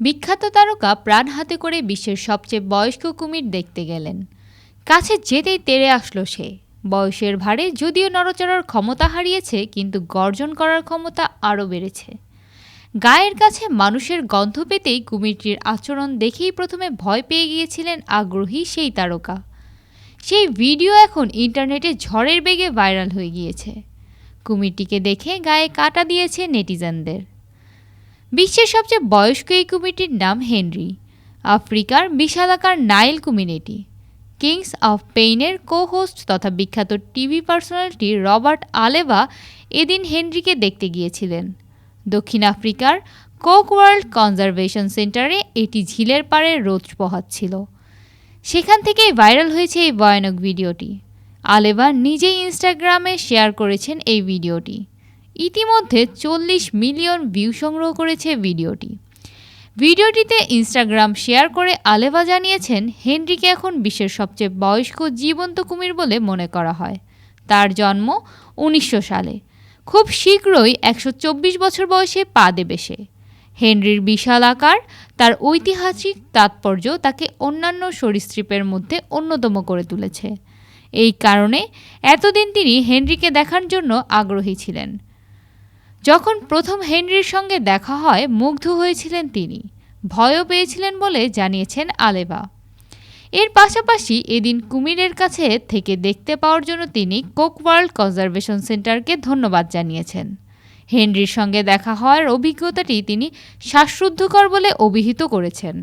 বিখ্যাত তারকা প্রাণ হাতে করে বিশ্বের সবচেয়ে বয়স্ক কুমির দেখতে গেলেন। কাছে যেতেই তেড়ে আসলো সে। বয়সের ভারে যদিও নড়চড়ার ক্ষমতা হারিয়েছে, কিন্তু গর্জন করার ক্ষমতা আরও বেড়েছে। গায়ের কাছে মানুষের গন্ধ পেতেই কুমিরটির আচরণ দেখেই প্রথমে ভয় পেয়ে গিয়েছিলেন আগ্রহী সেই তারকা। সেই ভিডিও এখন ইন্টারনেটে ঝড়ের বেগে ভাইরাল হয়ে গিয়েছে। কুমিরটিকে দেখে গায়ে কাটা দিয়েছে নেটিজেনদের। বিশ্বের সবচেয়ে বয়স্ক এই কুমিরটির নাম হেনরি। আফ্রিকার বিশালাকার নাইল কুমির কিংস অফ পেইনের কো হোস্ট তথা বিখ্যাত টিভি পার্সোনালিটি রবার্ট আলেভা এদিন হেনরিকে দেখতে গিয়েছিলেন। দক্ষিণ আফ্রিকার কোক ওয়ার্ল্ড কনজারভেশন সেন্টারে এটি ঝিলের পাড়ে রোদ পোহাচ্ছিল। সেখান থেকেই ভাইরাল হয়েছে এই ভয়ানক ভিডিওটি। আলেভা নিজেই ইনস্টাগ্রামে শেয়ার করেছেন এই ভিডিওটি। ইতিমধ্যে চল্লিশ মিলিয়ন ভিউ সংগ্রহ করেছে ভিডিওটি। ভিডিওটিতে ইনস্টাগ্রাম শেয়ার করে আলেভা জানিয়েছেন, হেনরিকে এখন বিশ্বের সবচেয়ে বয়স্ক জীবন্ত কুমির বলে মনে করা হয়। তার জন্ম উনিশশো সালে। খুব শীঘ্রই একশো চব্বিশ বছর বয়সে পা দেবে সে। হেনরির বিশাল আকার, তার ঐতিহাসিক তাৎপর্য তাকে অন্যান্য সরীসৃপের মধ্যে অন্যতম করে তুলেছে। এই কারণে এতদিন তিনি হেনরিকে দেখার জন্য আগ্রহী ছিলেন। যখন প্রথম হেনরির সঙ্গে দেখা হয়, মুগ্ধ হয়েছিলেন তিনি। ভয়ও পেয়েছিলেন বলে জানিয়েছেন আলেবা। এর পাশাপাশি এদিন কুমিরের কাছে থেকে দেখতে পাওয়ার জন্য তিনি কোক ওয়ার্ল্ড কনজারভেশন সেন্টারকে ধন্যবাদ জানিয়েছেন। হেনরির সঙ্গে দেখা হওয়ার অভিজ্ঞতাটি তিনি শ্বাসরুদ্ধকর বলে অভিহিত করেছেন।